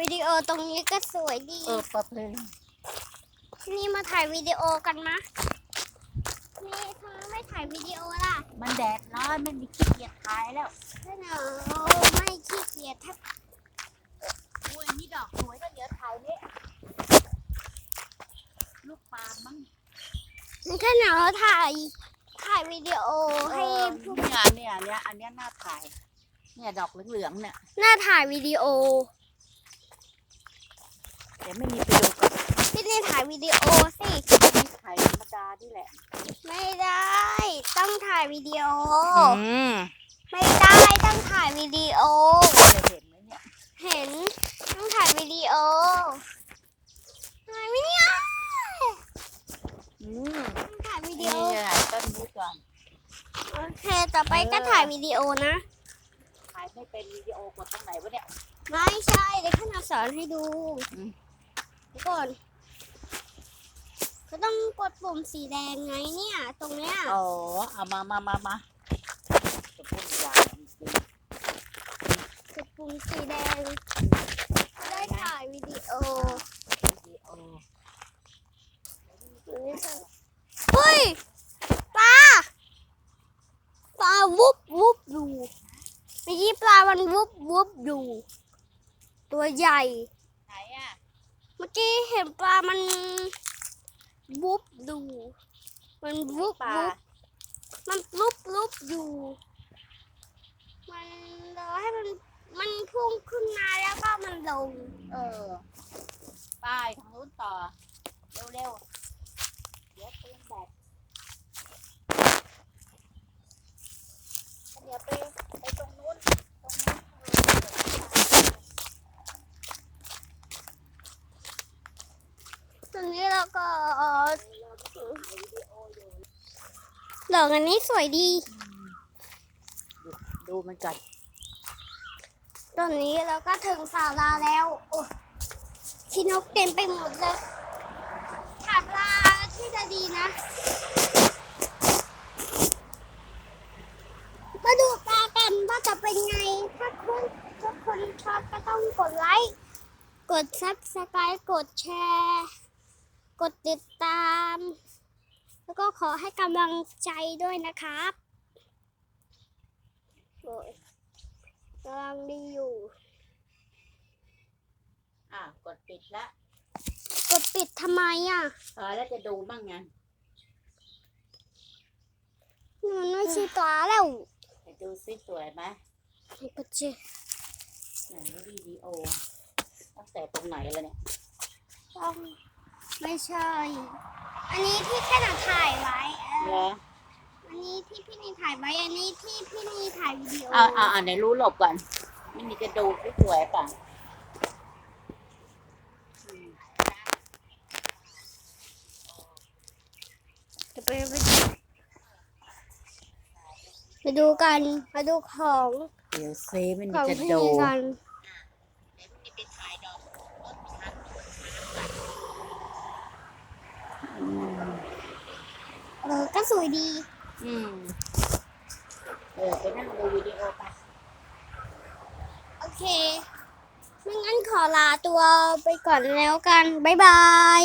วิดีโอตรงนี้ก็สวยดี เออปรับเลยนี่มาถ่ายวิดีโอกันมะนี่ทำไมไม่ถ่ายวิดีโอล่ะมันแดดร้อนมันมีขี้เกียจถ่ายแล้วถ้าหนูไม่ขี้เกียจถ้าอุ้ยนี่ดอกสวยก็เดี๋ยวถ่ายเนี่ยลูกปาล์มมั้งถ้าหนูถ่ายถ่ายวิดีโอให้เออพวกเนี่ยเนี่ยเนี่ยอันเนี้ยน่าถ่าย เนี่ยดอกเหลืองๆเนี่ย หน้าถ่ายวิดีโอ แต่ไม่มีประโยชน์กับพี่นี่ถ่ายวิดีโอสิไม่ถ่ายธรรมดาที่แหละไม่ได้ ต้องถ่ายวิดีโอ อืมไม่ได้ต้องถ่ายวิดีโอ จะเห็นไหมเนี่ยเห็นต้องถ่ายวิดีโอถ่ายวิดีโออืมต้องถ่ายวิดีนี่โอไงต้นนี้ก่อนโอเค ต่อไปก็ถ่ายวิดีโอนะ ถ่ายไม่เป็นวิดีโอกดตรงไหนวะเนี่ยไม่ใช่เดี๋ยวข้านาสอนให้ดู อืมเดี๋ยว ก่อน ก็ต้องกดปุ่มสีแดงไงเนี่ย ตรงเนี้ย อ๋อ เอามามามามาจะพูดยาวจริงกดปุ่มสีแดง ได้ถ่ายวิดีโอๆวิดีโอเฮ้ยปลาปลาวุบวุบอยู่เมื่อกี้ปลามันวุบวุบอยู่ ตัวใหญ่ไหนอะเมื่อ กี้เห็นปลามันวุบดู มันวุบปลาวุบมันลุบลุบอยู่ มันรอให้มันมันพุ่งขึ้นมาแล้วก็มันลง เออป้ายทางนู้นต่อ เร็วๆ เดี๋ยวเปลี่ยนแบบเดี๋ยวไปไปตรงนู้น ตรงนู้น ตรงนี้เราก็เอ่อดอกอันนี้สวยดี ดูมันก่อนตอนนี้เราก็ถึงศาลาแล้ว โอ้ที่นกเต็มไปหมดเลยถามลาที่จะดีนะ มาดูปลากันว่าจะเป็นไง ถ้าคุณทุกคนชอบก็ต้องกดไลค์ กดซับสไครต์กดแชร์ กดติดตาม แล้วก็ขอให้กำลังใจด้วยนะครับโอ้ยกำลังดีอยู่ อะกดปิดละกดปิดทำไมอะเออแล้วจะดูบ้างไงมันไม่ใช่ตัวแล้วไปดูซิสวยไหมกดเจไหนวิดีโอตั้งแต่ตรงไหนแล้วเนี่ยต้อง ไม่ใช่ อันนี้ที่แค่หนัถ่ายไว้เอเหรอออันนี้ที่พี่นีถ่ายไว้ อันนี้ที่พี่นีถ่ายวิดีโอเอาเอาเอาไหนรู้หลบก่อนไม่มีจะดูซิสวยป่ะอืมจะไปไปไปดูกันมาดูของเดี๋ยวซิไม่ขมีองจะพี่ดูนีกันนี่ไปถ่ายดอกต้นชันอืม เออก็ สวยดี อืม เออ ไปนั่งดูวิดีโอไป โอเค ไม่งั้นขอลาตัวไปก่อนแล้วกัน บ๊ายบาย